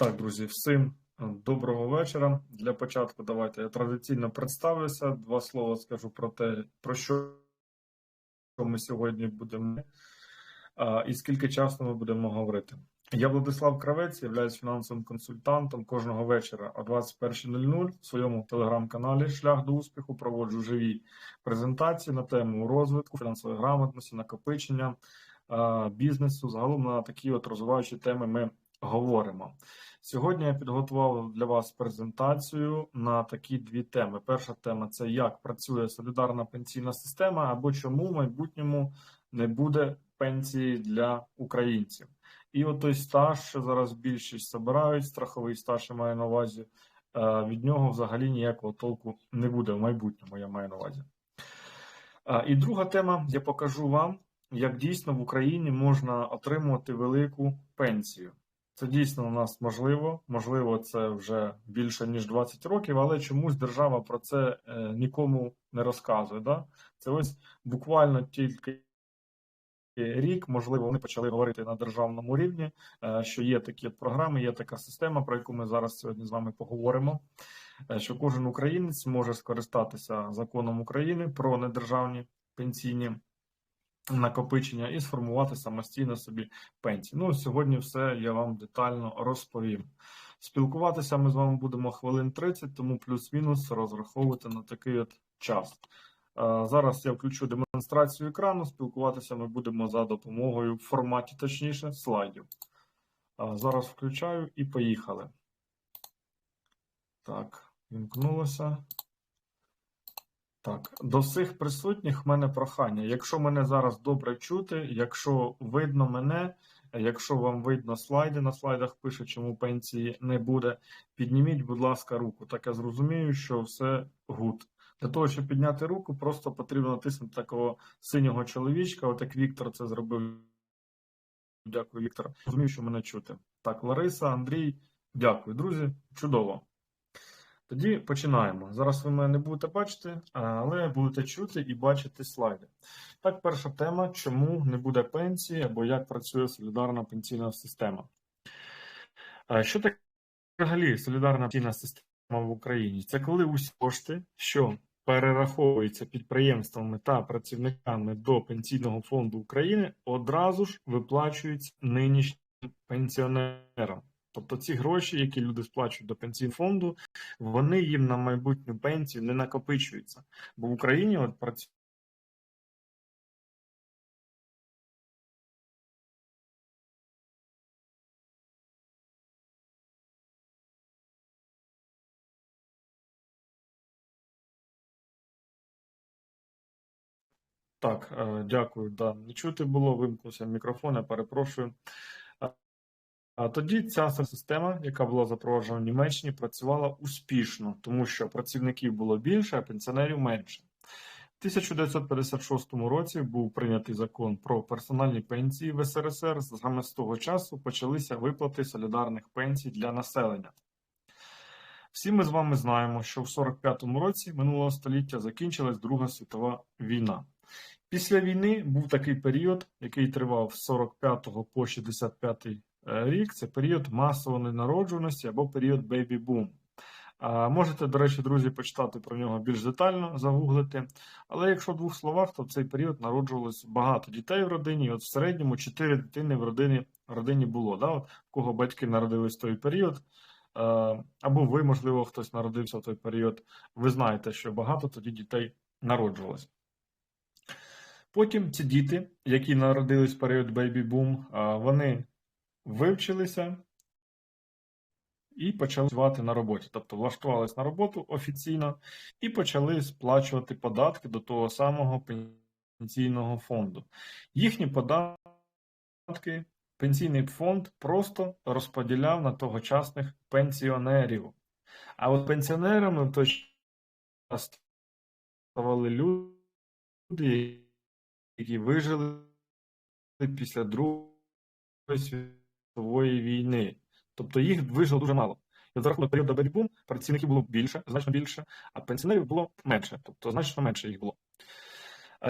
Так, друзі, всім е, доброго вечора. Для початку давайте я традиційно представлюся. Два слова скажу про те, про що ми сьогодні будемо і скільки часу ми будемо говорити. Я Владислав Кравець, являюсь фінансовим консультантом кожного вечора о 21.00 в своєму телеграм-каналі Шлях до успіху проводжу живі презентації на тему розвитку, фінансової грамотності, накопичення бізнесу. Загалом на такі от розвиваючі теми ми говоримо. Сьогодні я підготував для вас презентацію на такі дві теми. Перша тема це як працює солідарна пенсійна система, або чому в майбутньому не буде пенсії для українців. І от той стаж, що зараз більшість забирають, страховий стаж я маю на увазі, е, від нього взагалі ніякого толку не буде в майбутньому, я маю на увазі. Е, І друга тема: я покажу вам, як дійсно в Україні можна отримувати велику пенсію. Це дійсно у нас можливо. Можливо, це вже більше ніж 20 років, але чомусь держава про це е, нікому не розказує. Да? Це ось буквально тільки рік, можливо, вони почали говорити на державному рівні, е, що є такі програми, є така система, про яку ми зараз сьогодні з вами поговоримо. е, Що кожен українець може скористатися законом України про недержавні пенсійні накопичення і сформувати самостійно собі пенсії. Ну, сьогодні все я вам детально розповім. Спілкуватися ми з вами будемо хвилин 30, тому плюс-мінус розраховувати на такий от час. Е, Зараз я включу демонстрацію екрану. Спілкуватися ми будемо за допомогою в форматі, точніше, слайдів. Е, Зараз включаю і поїхали. Так, вімкнулося. Так, до всіх присутніх в мене прохання. Якщо мене зараз добре чути, якщо видно мене, якщо вам видно слайди, на слайдах пише, чому пенсії не буде, підніміть, будь ласка, руку. Так я зрозумію, що все гуд. Для того, щоб підняти руку, просто потрібно натиснути такого синього чоловічка, от як Віктор це зробив. Дякую, Віктор. Розумію, що мене чути. Так, Лариса, Андрій, дякую, друзі. Чудово. Тоді починаємо. Зараз ви мене не будете бачити, але будете чути і бачити слайди. Так, перша тема: чому не буде пенсії або як працює солідарна пенсійна система. Що таке взагалі солідарна пенсійна система в Україні? Це коли усі кошти, що перераховуються підприємствами та працівниками до Пенсійного фонду України, одразу ж виплачуються нинішнім пенсіонерам. Тобто ці гроші, які люди сплачують до пенсійного фонду, вони їм на майбутню пенсію не накопичуються. Бо в Україні от працює. Так, е, дякую. Да, не чути було, вимкнувся мікрофон, я перепрошую. А- тоді ця система, яка була запроваджена в Німеччині, працювала успішно, тому що працівників було більше, а пенсіонерів менше. В 1956 році був прийнятий закон про персональні пенсії в СРСР. Саме з того часу почалися виплати солідарних пенсій для населення. Всі ми з вами знаємо, що в 45-му році минулого століття закінчилась Друга світова війна. Після війни був такий період, який тривав з 45 по 65 рік. Це період масової народжуваності або період бейбі-бум. Можете, до речі, друзі, почитати про нього більш детально, загуглити. Але якщо в двох словах, то в цей період народжувалось багато дітей в родині. І от в середньому 4 дитини в родині, родині було. Да? От, кого батьки народились в той період, е, або ви, можливо, хтось народився в той період, ви знаєте, що багато тоді дітей народжувалось. Потім ці діти, які народились в період бейбі-бум, вони вивчилися і почали працювати на роботі. Тобто влаштувалися на роботу офіційно і почали сплачувати податки до того самого пенсійного фонду. Їхні податки пенсійний фонд просто розподіляв на тогочасних пенсіонерів. А от пенсіонерами в той час ставали люди, які вижили після Другої світової війни. Тобто їх вижило дуже мало. І за рахунок періоду бейбі-бум працівників було більше, значно більше, а пенсіонерів було менше, тобто значно менше їх було.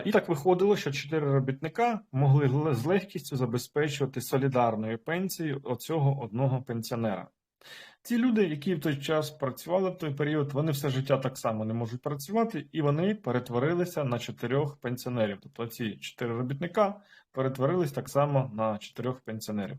І так виходило, що чотири робітника могли з легкістю забезпечувати солідарною пенсією оцього одного пенсіонера. Ці люди, які в той час працювали в той період, вони все життя так само не можуть працювати, і вони перетворилися на чотирьох пенсіонерів. Тобто ці чотири робітника перетворились так само на чотирьох пенсіонерів.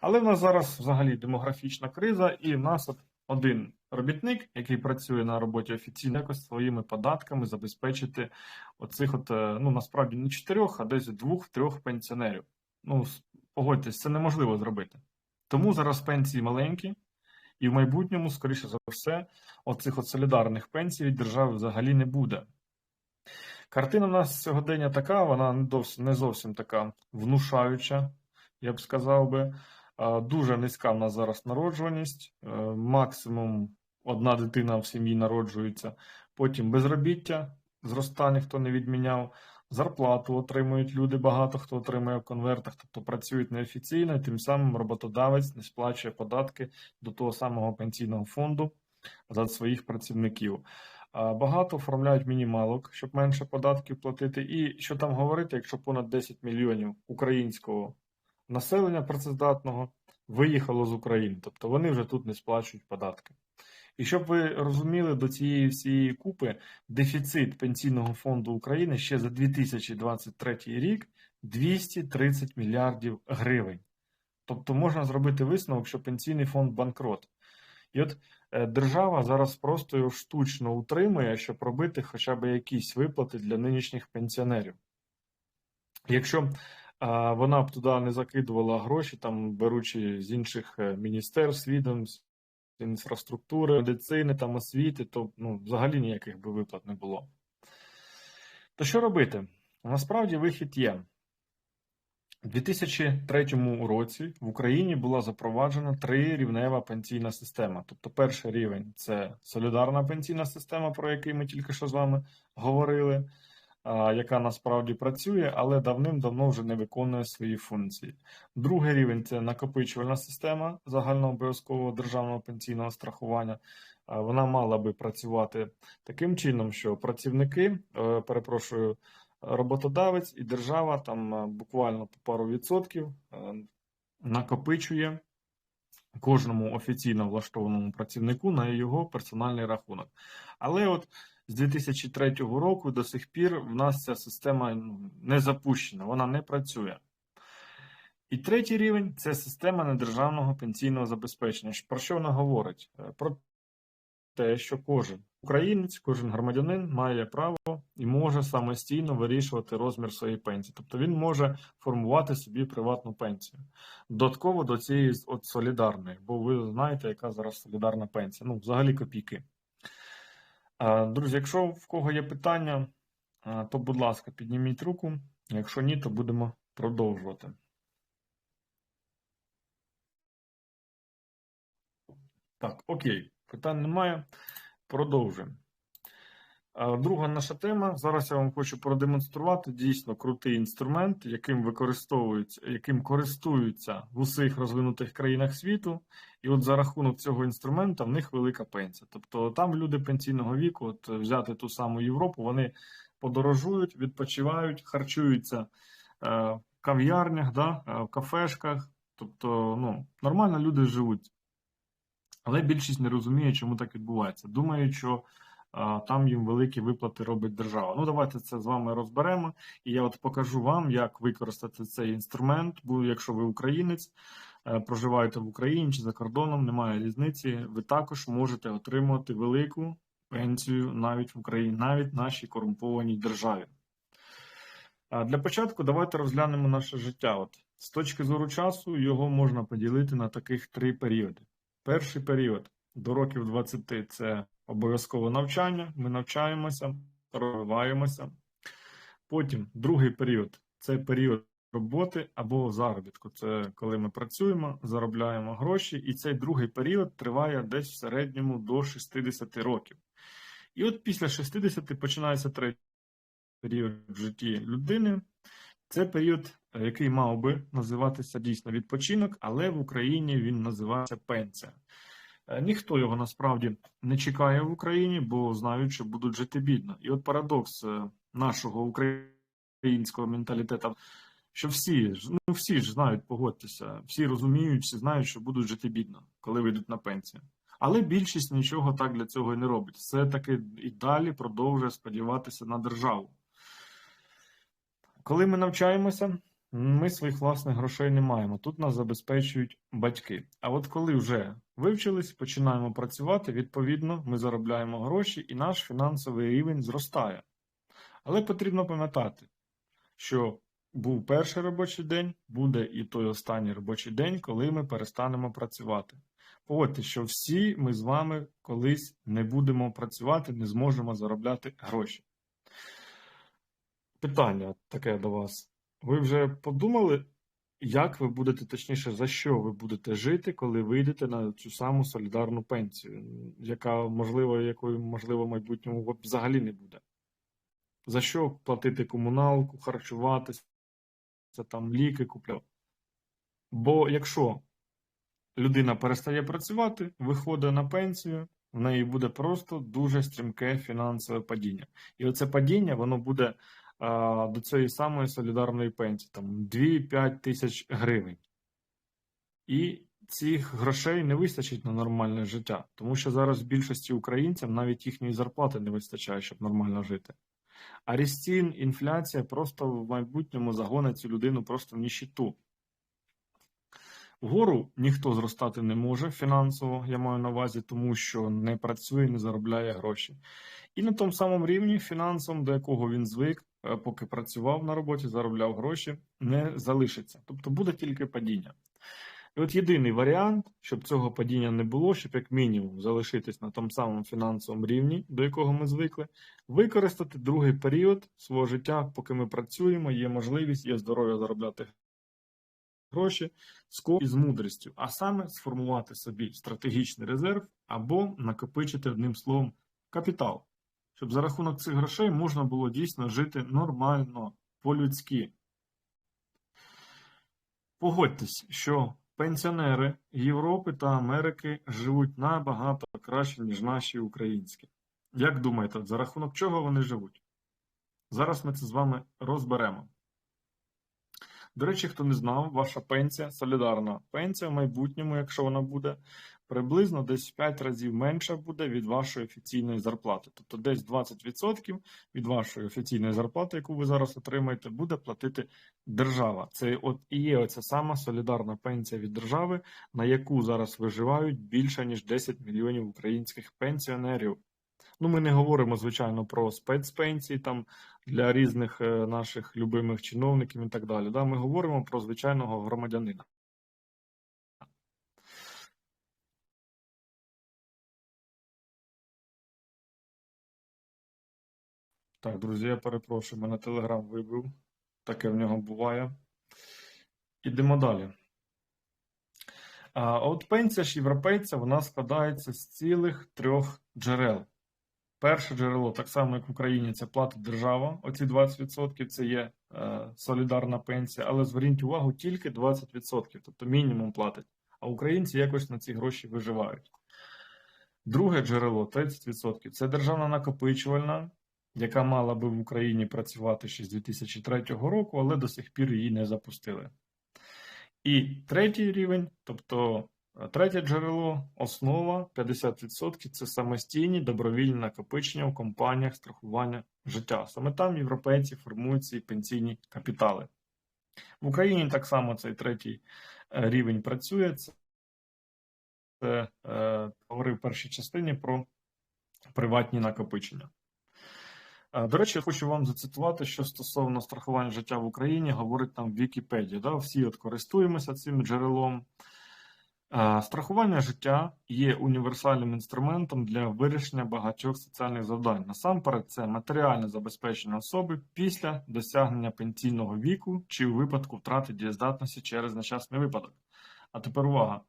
Але в нас зараз взагалі демографічна криза, і в нас от один робітник, який працює на роботі офіційно, якось своїми податками забезпечити оцих, от, е, ну насправді не чотирьох, а десь двох-трьох пенсіонерів. Ну, погодьтесь, це неможливо зробити. Тому зараз пенсії маленькі, і в майбутньому, скоріше за все, оцих от солідарних пенсій від держави взагалі не буде. Картина у нас сьогодення така, вона не зовсім, така внушаюча, я б сказав би. Дуже низька в нас зараз народжуваність, е, максимум одна дитина в сім'ї народжується, потім безробіття зростає, ніхто не відміняв, зарплату отримують люди, багато хто отримує в конвертах, тобто працюють неофіційно, і тим самим роботодавець не сплачує податки до того самого пенсійного фонду за своїх працівників. Багато оформляють мінімалок, щоб менше податків платити. І що там говорити, якщо понад 10 мільйонів українського населення працездатного виїхало з України, тобто вони вже тут не сплачують податки. І щоб ви розуміли, до цієї всієї купи дефіцит пенсійного фонду України ще за 2023 рік 230 мільярдів гривень. Тобто можна зробити висновок, що пенсійний фонд банкрот. І от е, держава зараз просто його штучно утримує, щоб робити хоча б якісь виплати для нинішніх пенсіонерів. Якщо вона б туди не закидувала гроші, там беручи з інших е, міністерств, відомств, інфраструктури, медицини, там освіти, то ну, взагалі ніяких би виплат не було. То що робити? Насправді вихід є. У 2003 році в Україні була запроваджена трирівнева пенсійна система. Тобто, перший рівень це солідарна пенсійна система, про який ми тільки що з вами говорили, яка насправді працює, але давним-давно вже не виконує свої функції. Другий рівень це накопичувальна система загальнообов'язкового державного пенсійного страхування. Вона мала би працювати таким чином, що працівники, е, перепрошую, роботодавець і держава там е, буквально по пару відсотків е, накопичує кожному офіційно влаштованому працівнику на його персональний рахунок. Але от з 2003 року до сих пір в нас ця система ну, не запущена, вона не працює. І третій рівень це система недержавного пенсійного забезпечення. Про що вона говорить? Е, Про те, що кожен українець, кожен громадянин має право і може самостійно вирішувати розмір своєї пенсії. Тобто він може формувати собі приватну пенсію. Додатково до цієї от солідарної, бо ви знаєте, яка зараз солідарна пенсія. Ну, взагалі копійки. Друзі, якщо в кого є питання, то, будь ласка, підніміть руку. Якщо ні, то будемо продовжувати. Так, окей, питань немає. Продовжуємо. Друга наша тема. Зараз я вам хочу продемонструвати дійсно крутий інструмент, яким використовуються, яким користуються в усіх розвинутих країнах світу. І от за рахунок цього інструмента в них велика пенсія. Тобто там люди пенсійного віку, от взяти ту саму Європу, вони подорожують, відпочивають, харчуються е, в кав'ярнях, да, е, в кафешках. Тобто, ну, нормально люди живуть. Але більшість не розуміє, чому так відбувається. Думають, що там їм великі виплати робить держава. Ну, давайте це з вами розберемо. І я от покажу вам, як використати цей інструмент. Бо якщо ви українець, е, проживаєте в Україні чи за кордоном, немає різниці. Ви також можете отримувати велику пенсію навіть в Україні, навіть в нашій корумпованій державі. Для початку давайте розглянемо наше життя. От з точки зору часу його можна поділити на таких три періоди. Перший період до років 20 це обов'язкове навчання. Ми навчаємося, розвиваємося. Потім другий період це період роботи або заробітку. Це коли ми працюємо, заробляємо гроші, і цей другий період триває десь в середньому до 60 років. І от після 60 починається третій період в житті людини. Це період, е, який мав би називатися дійсно відпочинок, але в Україні він називається пенсія. Е, Ніхто його насправді не чекає в Україні, бо знають, що будуть жити бідно. І от парадокс е, нашого українського менталітету що всі ну всі ж знають, погодьтеся, всі розуміють, всі знають, що будуть жити бідно, коли вийдуть на пенсію. Але більшість нічого так для цього і не робить. Все таки і далі продовжує сподіватися на державу. Коли ми навчаємося, ми своїх власних грошей не маємо. Тут нас забезпечують батьки. А от коли вже вивчились, починаємо працювати, відповідно, ми заробляємо гроші і наш фінансовий рівень зростає. Але потрібно пам'ятати, що був перший робочий день, буде і той останній робочий день, коли ми перестанемо працювати. Погодьте, що всі ми з вами колись не будемо працювати, не зможемо заробляти гроші. Питання таке до вас. Ви вже подумали, як ви будете, точніше, за що ви будете жити, коли вийдете на цю саму солідарну пенсію, яка, можливо, якої, можливо, майбутньому взагалі не буде? За що платити комуналку, харчуватися, там ліки купляти? Бо якщо людина перестає працювати, виходить на пенсію, в неї буде просто дуже стрімке фінансове падіння. І оце падіння, воно буде до цієї самої солідарної пенсії, там 2-5 тисяч гривень. І цих грошей не вистачить на нормальне життя, тому що зараз більшості українців навіть їхньої зарплати не вистачає, щоб нормально жити. А ріст цін, інфляція просто в майбутньому загонить цю людину просто в ніщиту. Вгору ніхто зростати не може фінансово, я маю на увазі, тому що не працює, не заробляє гроші. І на тому самому рівні фінансовому, до якого він звик, поки працював на роботі, заробляв гроші, не залишиться. Тобто буде тільки падіння. І от єдиний варіант, щоб цього падіння не було, щоб як мінімум залишитись на тому самому фінансовому рівні, до якого ми звикли, використати другий період свого життя, поки ми працюємо, є можливість, є здоров'я заробляти гроші з з мудрістю, а саме сформувати собі стратегічний резерв або накопичити одним словом капітал, щоб за рахунок цих грошей можна було дійсно жити нормально, по-людськи. Погодьтесь, що пенсіонери Європи та Америки живуть набагато краще, ніж наші українські. Як думаєте, за рахунок чого вони живуть? Зараз ми це з вами розберемо. До речі, хто не знав, ваша пенсія, солідарна пенсія в майбутньому, якщо вона буде, приблизно десь в 5 разів менша буде від вашої офіційної зарплати. Тобто десь 20% від вашої офіційної зарплати, яку ви зараз отримаєте, буде платити держава. Це от і є оця сама солідарна пенсія від держави, на яку зараз виживають більше ніж 10 мільйонів українських пенсіонерів. Ну, ми не говоримо, звичайно, про спецпенсії там для різних е, наших любимих чиновників і так далі. Да? Ми говоримо про звичайного громадянина. Так, друзі, я перепрошую, мене телеграм вибив. Таке в нього буває. Ідемо далі. А от пенсія ж європейця вона складається з цілих трьох джерел. Перше джерело, так само як в Україні, це платить держава. Оці 20% це є е, солідарна пенсія, але зверніть увагу, тільки 20%, тобто мінімум платить. А українці якось на ці гроші виживають. Друге джерело 30%. Це державна накопичувальна, яка мала би в Україні працювати ще з 2003 року, але до сих пір її не запустили. І третій рівень, тобто Третє джерело, основа 50% це самостійні добровільні накопичення в компаніях страхування життя. Саме там європейці формують ці пенсійні капітали. В Україні так само цей третій е, рівень працює. Це е, говорив в першій частині про приватні накопичення. Е, до речі, я хочу вам зацитувати, що стосовно страхування життя в Україні говорить там в Вікіпедії. Да? Всі от користуємося цим джерелом. Страхування життя є універсальним інструментом для вирішення багатьох соціальних завдань. Насамперед, це матеріальне забезпечення особи після досягнення пенсійного віку чи у випадку втрати дієздатності через нещасний випадок. А тепер увага!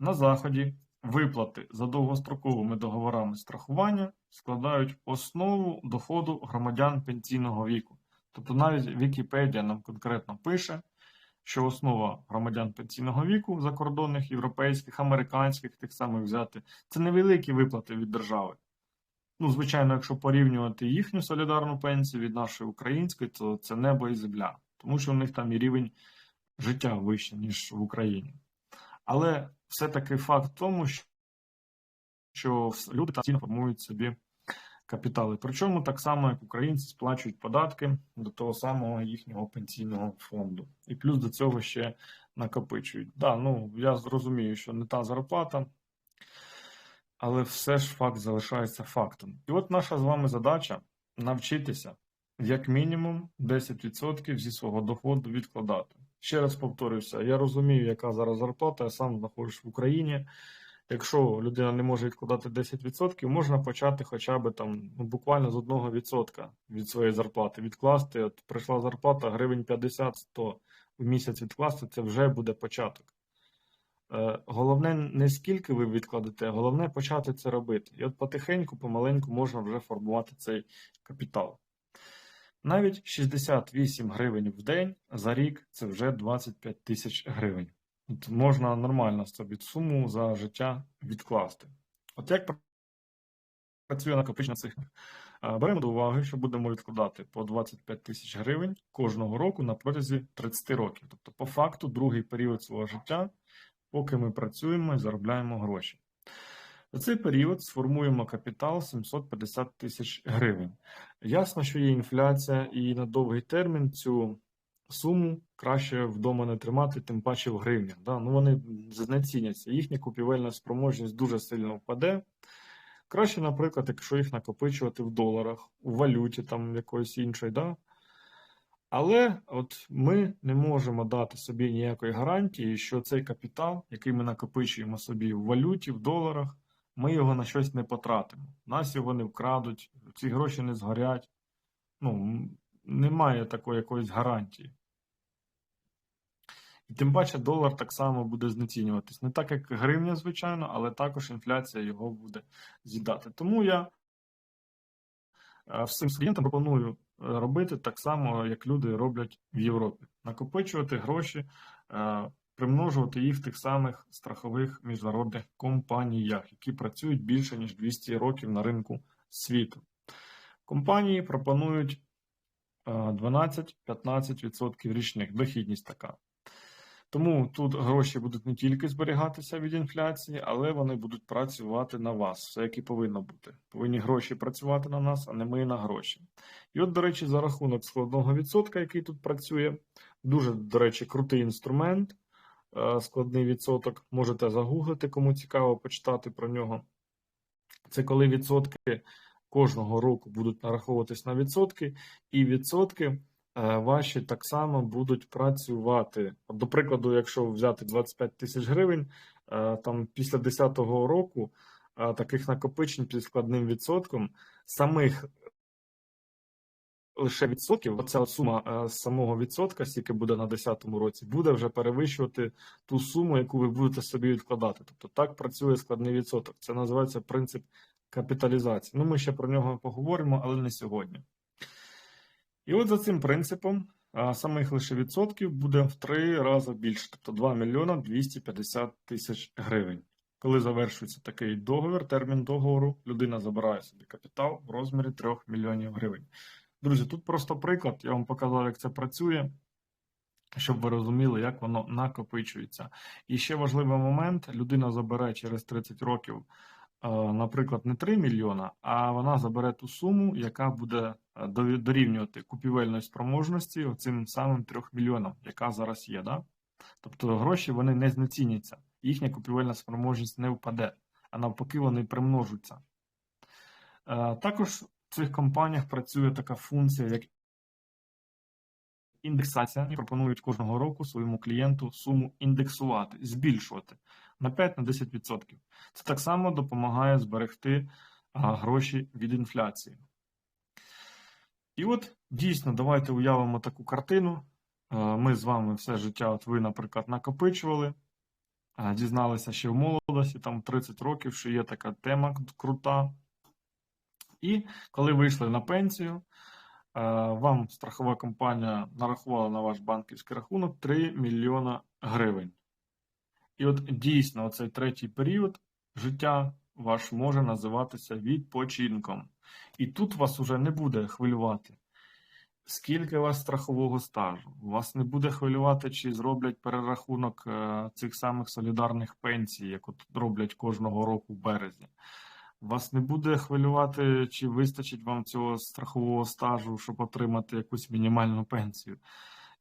На Заході виплати за довгостроковими договорами страхування складають основу доходу громадян пенсійного віку. Тобто навіть Вікіпедія нам конкретно пише що основа громадян пенсійного віку закордонних, європейських, американських, тих самих взяти, це невеликі виплати від держави. Ну, звичайно, якщо порівнювати їхню солідарну пенсію від нашої української, то це небо і земля. тому що у них там і рівень життя вищий, ніж в Україні. Але все-таки факт в тому, що люди там формують собі капітали. Причому так само, як українці сплачують податки до того самого їхнього пенсійного фонду. І плюс до цього ще накопичують. Да, ну я зрозумію, що не та зарплата, але все ж факт залишається фактом. І от наша з вами задача навчитися як мінімум 10% зі свого доходу відкладати. Ще раз повторюся, я розумію, яка зараз зарплата, я сам знаходжусь в Україні. Якщо людина не може відкладати 10%, можна почати хоча б там ну, буквально з 1% від своєї зарплати відкласти. От прийшла зарплата гривень 50-100 в місяць відкласти, це вже буде початок. Е, головне, не скільки ви відкладете, головне почати це робити. І от потихеньку, помаленьку можна вже формувати цей капітал. Навіть 68 гривень в день за рік це вже 25 тисяч гривень. От Можна нормально собі суму за життя відкласти. От як працює накопичення цих? Беремо до уваги, що будемо відкладати по 25 тисяч гривень кожного року на протязі 30 років. Тобто, по факту, другий період свого життя, поки ми працюємо і заробляємо гроші. За цей період сформуємо капітал 750 тисяч гривень. Ясно, що є інфляція, і на довгий термін цю суму краще вдома не тримати, тим паче в гривнях. Да? Ну, Вони знеціняться, їхня купівельна спроможність дуже сильно впаде. Краще, наприклад, якщо їх накопичувати в доларах, у валюті там якоїсь іншої. Да? Але от ми не можемо дати собі ніякої гарантії, що цей капітал, який ми накопичуємо собі в валюті, в доларах, ми його на щось не потратимо. Нас його не вкрадуть, ці гроші не згорять. Ну, немає такої якоїсь гарантії. І тим паче долар так само буде знецінюватись. Не так, як гривня, звичайно, але також інфляція його буде з'їдати. Тому я е, всім клієнтам пропоную е, робити так само, як люди роблять в Європі: накопичувати гроші, е, примножувати їх в тих самих страхових міжнародних компаніях, які працюють більше ніж 200 років на ринку світу. Компанії пропонують 12-15% річних дохідність така. Тому тут гроші будуть не тільки зберігатися від інфляції, але вони будуть працювати на вас, все як і повинно бути. Повинні гроші працювати на нас, а не ми на гроші. І от, до речі, за рахунок складного відсотка, який тут працює, дуже, до речі, крутий інструмент, е, складний відсоток. Можете загуглити, кому цікаво почитати про нього. Це коли відсотки кожного року будуть нараховуватись на відсотки, і відсотки е, ваші так само будуть працювати. До прикладу, якщо взяти 25 тисяч гривень, е, там після 10 року е, таких накопичень під складним відсотком самих. Лише відсотків, оця сума самого відсотка, скільки буде на 10-му році, буде вже перевищувати ту суму, яку ви будете собі відкладати. Тобто так працює складний відсоток. Це називається принцип капіталізації. Ну, ми ще про нього поговоримо, але не сьогодні. І от за цим принципом самих лише відсотків буде в три рази більше, тобто 2 мільйона 250 тисяч гривень. Коли завершується такий договір, термін договору, людина забирає собі капітал в розмірі 3 мільйонів гривень. Друзі, тут просто приклад, я вам показав, як це працює, щоб ви розуміли, як воно накопичується. І ще важливий момент: людина забере через 30 років наприклад, не 3 мільйона, а вона забере ту суму, яка буде е, дорівнювати купівельної спроможності цим самим 3 мільйонам, яка зараз є. Да? Тобто гроші вони не знеціняться, їхня купівельна спроможність не впаде, а навпаки, вони примножуться. Е, також в цих компаніях працює така функція, як індексація. Вони пропонують кожного року своєму клієнту суму індексувати, збільшувати на 5-10%. Це так само допомагає зберегти гроші від інфляції. І от дійсно, давайте уявимо таку картину. Ми з вами все життя, от ви, наприклад, накопичували, дізналися ще в молодості, там 30 років, що є така тема крута. І коли вийшли на пенсію, вам страхова компанія нарахувала на ваш банківський рахунок 3 мільйона гривень. І от дійсно цей третій період життя ваш може називатися відпочинком. І тут вас уже не буде хвилювати скільки у вас страхового стажу. Вас не буде хвилювати, чи зроблять перерахунок е, цих самих солідарних пенсій, як от роблять кожного року в березні. Вас не буде хвилювати, чи вистачить вам цього страхового стажу, щоб отримати якусь мінімальну пенсію.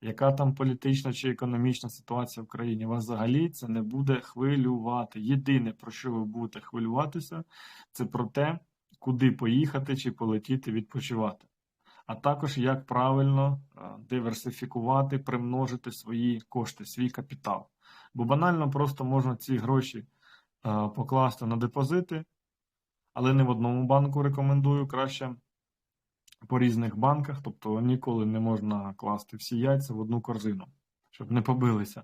Яка там політична чи економічна ситуація в країні? Вас взагалі це не буде хвилювати. Єдине, про що ви будете хвилюватися, це про те, куди поїхати чи полетіти відпочивати. А також як правильно е, диверсифікувати, примножити свої кошти, свій капітал. Бо банально просто можна ці гроші е, покласти на депозити, але не в одному банку рекомендую краще по різних банках, тобто ніколи не можна класти всі яйця в одну корзину, щоб не побилися.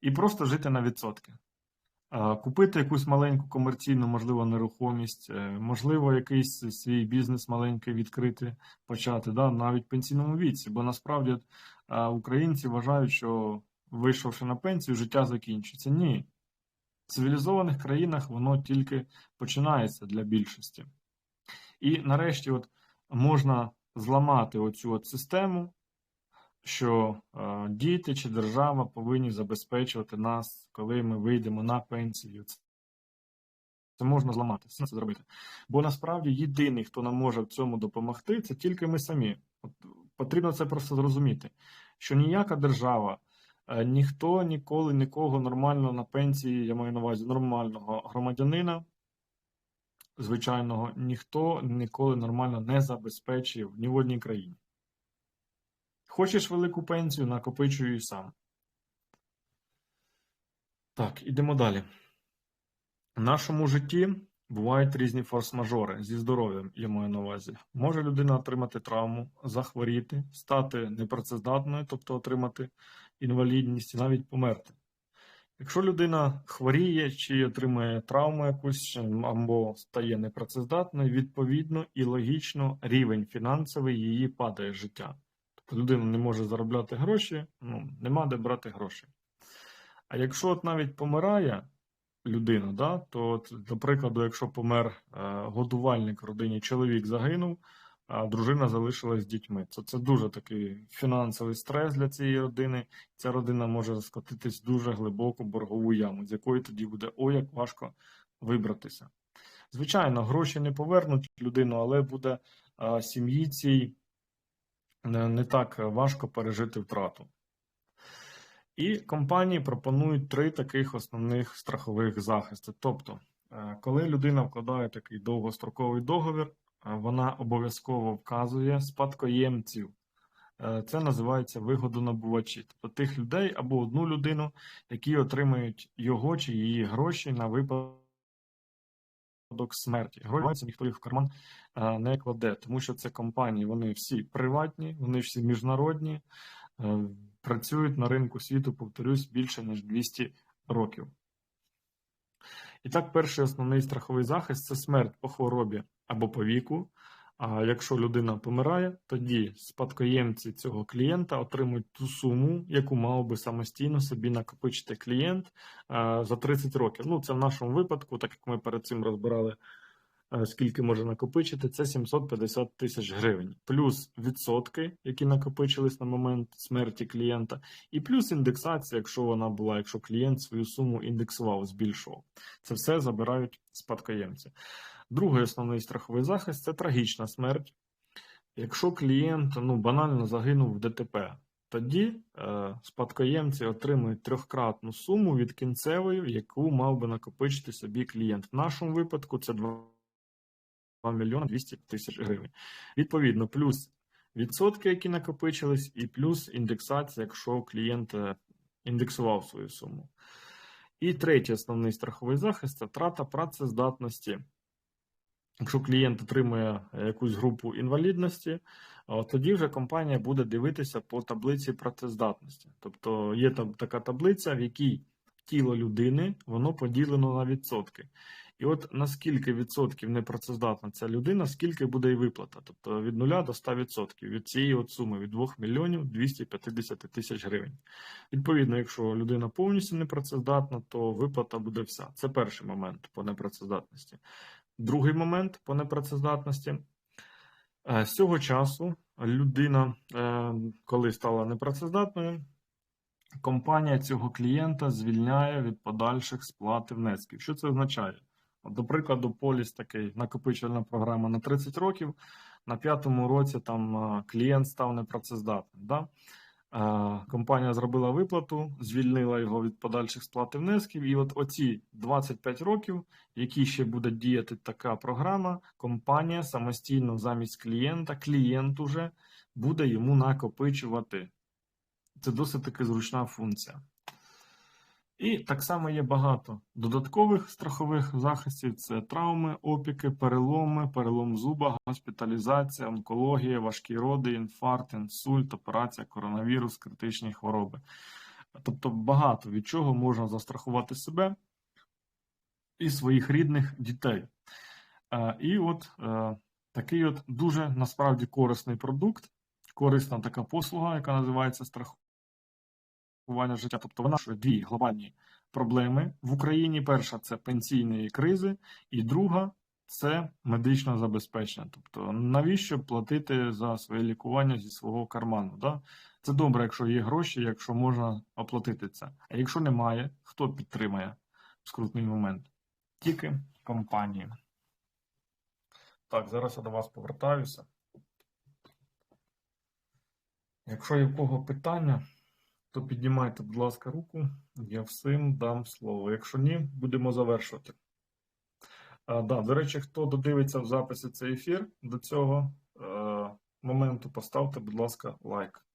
І просто жити на відсотки. Купити якусь маленьку комерційну, можливо, нерухомість, е, можливо, якийсь свій бізнес маленький відкрити, почати, да, навіть в пенсійному віці. Бо насправді е, українці вважають, що вийшовши на пенсію, життя закінчиться. Ні. В цивілізованих країнах воно тільки починається для більшості. І нарешті, от можна зламати оцю от систему, що е, діти чи держава повинні забезпечувати нас, коли ми вийдемо на пенсію. Це, можна зламати, це зробити. Бо насправді єдиний, хто нам може в цьому допомогти, це тільки ми самі. От, потрібно це просто зрозуміти, що ніяка держава, е, ніхто ніколи нікого нормально на пенсії, я маю на увазі нормального громадянина звичайного ніхто ніколи нормально не забезпечив ні в одній країні. Хочеш велику пенсію, накопичуй сам. Так, ідемо далі. В нашому житті бувають різні форс-мажори зі здоров'ям, я маю на увазі. Може людина отримати травму, захворіти, стати непрацездатною, тобто отримати інвалідність і навіть померти. Якщо людина хворіє чи отримує травму якусь або стає непрацездатною, відповідно і логічно рівень фінансовий її падає життя. Тобто людина не може заробляти гроші, ну, нема де брати гроші. А якщо от навіть помирає людина, да, то, от, до прикладу, якщо помер е, годувальник в родині, чоловік загинув, а дружина залишилась з дітьми. Це, це дуже такий фінансовий стрес для цієї родини. Ця родина може скотитись в дуже глибоку боргову яму, з якої тоді буде ой, як важко вибратися. Звичайно, гроші не повернуть людину, але буде сім'ї цій не, не так важко пережити втрату. І компанії пропонують три таких основних страхових захисти. Тобто, е, коли людина вкладає такий довгостроковий договір, вона обов'язково вказує спадкоємців. Е, Це називається вигодонабувачі, тобто тих людей або одну людину, які отримають його чи її гроші на випадок смерті. Гроші ніхто їх в карман е, не кладе, тому що це компанії, вони всі приватні, вони всі міжнародні, е, працюють на ринку світу, повторюсь, більше ніж 200 років. І так, перший основний страховий захист це смерть по хворобі або по віку. А якщо людина помирає, тоді спадкоємці цього клієнта отримують ту суму, яку мав би самостійно собі накопичити клієнт за 30 років. Ну, це в нашому випадку, так як ми перед цим розбирали, скільки може накопичити, це 750 тисяч гривень, плюс відсотки, які накопичились на момент смерті клієнта, і плюс індексація, якщо вона була, якщо клієнт свою суму індексував, збільшував. Це все забирають спадкоємці. Другий основний страховий захист це трагічна смерть. Якщо клієнт ну, банально загинув в ДТП, тоді е, спадкоємці отримують трьохкратну суму від кінцевої, яку мав би накопичити собі клієнт. В нашому випадку це 2 мільйони 200 тисяч гривень. Відповідно, плюс відсотки, які накопичились, і плюс індексація, якщо клієнт е, індексував свою суму. І третій основний страховий захист це втрата працездатності. Якщо клієнт отримує якусь групу інвалідності, тоді вже компанія буде дивитися по таблиці працездатності. Тобто є там така таблиця, в якій тіло людини воно поділено на відсотки. І от наскільки відсотків непрацездатна ця людина, скільки буде і виплата. Тобто від 0 до 100% від цієї от суми від 2 мільйонів 250 тисяч гривень. Відповідно, якщо людина повністю непрацездатна, то виплата буде вся. Це перший момент по непрацездатності. Другий момент по непрацездатності. З цього часу людина, е, коли стала непрацездатною, компанія цього клієнта звільняє від подальших сплати внесків. Що це означає? До прикладу, поліс такий накопичувальна програма на 30 років. На п'ятому році там е, клієнт став непрацездатним. Да? Компанія зробила виплату, звільнила його від подальших сплати внесків. І от оці 25 років, які ще буде діяти така програма, компанія самостійно замість клієнта, клієнт уже буде йому накопичувати. Це досить таки зручна функція. І так само є багато додаткових страхових захистів: це травми, опіки, переломи, перелом зуба, госпіталізація, онкологія, важкі роди, інфаркт, інсульт, операція, коронавірус, критичні хвороби. Тобто багато від чого можна застрахувати себе і своїх рідних дітей. Е, І от е, такий от дуже насправді корисний продукт, корисна така послуга, яка називається страхування життя. Тобто вона вирішує дві глобальні проблеми в Україні. Перша це пенсійної кризи, і друга це медичне забезпечення. Тобто, навіщо платити за своє лікування зі свого карману? Да? Це добре, якщо є гроші, якщо можна оплатити це. А якщо немає, хто підтримає в скрутний момент? Тільки компанії. Так, зараз я до вас повертаюся. Якщо є в кого питання, то піднімайте, будь ласка, руку, я всім дам слово. Якщо ні, будемо завершувати. А, да, до речі, хто додивиться в записі цей ефір до цього е, моменту, поставте, будь ласка, лайк.